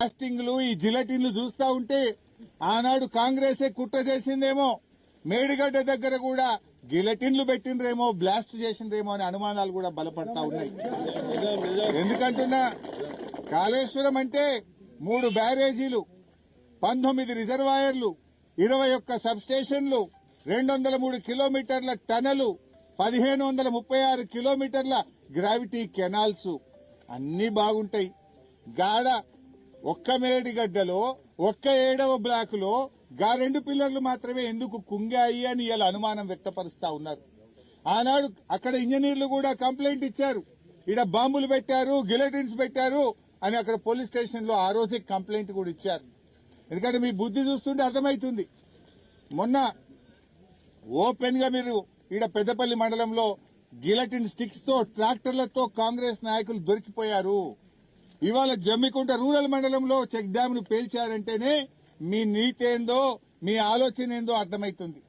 కాస్టింగ్లు ఈ జిలటిన్లు చూస్తా ఉంటే ఆనాడు కాంగ్రెసే కుట్ర చేసిందేమో. మేడిగడ్డ దగ్గర కూడా గిలటిన్లు పెట్టినరేమో బ్లాస్ట్ చేసిండ్రేమో అనే అనుమానాలు కూడా బలపడతా ఉన్నాయి. ఎందుకంటున్నా కాళేశ్వరం అంటే మూడు బ్యారేజీలు పంతొమ్మిది రిజర్వాయర్లు ఇరవై ఒక్క సబ్స్టేషన్లు రెండు వందల మూడు కిలోమీటర్ల టనలు పదిహేను వందల ముప్పై ఆరు కిలోమీటర్ల గ్రావిటీ కెనాల్స్. అన్ని బాగుంటాయి. గాఢ ఒక్క మేడిగడ్డలో ఒక్క ఏడవ బ్లాక్లో గా రెండు పిల్లర్లు మాత్రమే ఎందుకు కుంగాయి అని ఇలా అనుమానం వ్యక్తపరుస్తా ఉన్నారు. ఆనాడు అక్కడ ఇంజనీర్లు కూడా కంప్లైంట్ ఇచ్చారు. ఈడ బాంబులు పెట్టారు గిలెటిన్స్ పెట్టారు అని అక్కడ పోలీస్ స్టేషన్లో ఆ రోజే కంప్లైంట్ కూడా ఇచ్చారు. ఎందుకంటే మీ బుద్ధి చూస్తుంటే అర్థమవుతుంది మొన్న ఓపెన్గా మీరు ఈడ పెద్దపల్లి మండలంలో గిలటిన్ స్టిక్స్తో ట్రాక్టర్లతో కాంగ్రెస్ నాయకులు దొరికిపోయారు. ఇవాళ జమ్మికుంట రూరల్ మండలంలో చెక్ డ్యామ్ను పేల్చారంటేనే మీ నీతేందో మీ ఆలోచన ఏందో అర్థమవుతుంది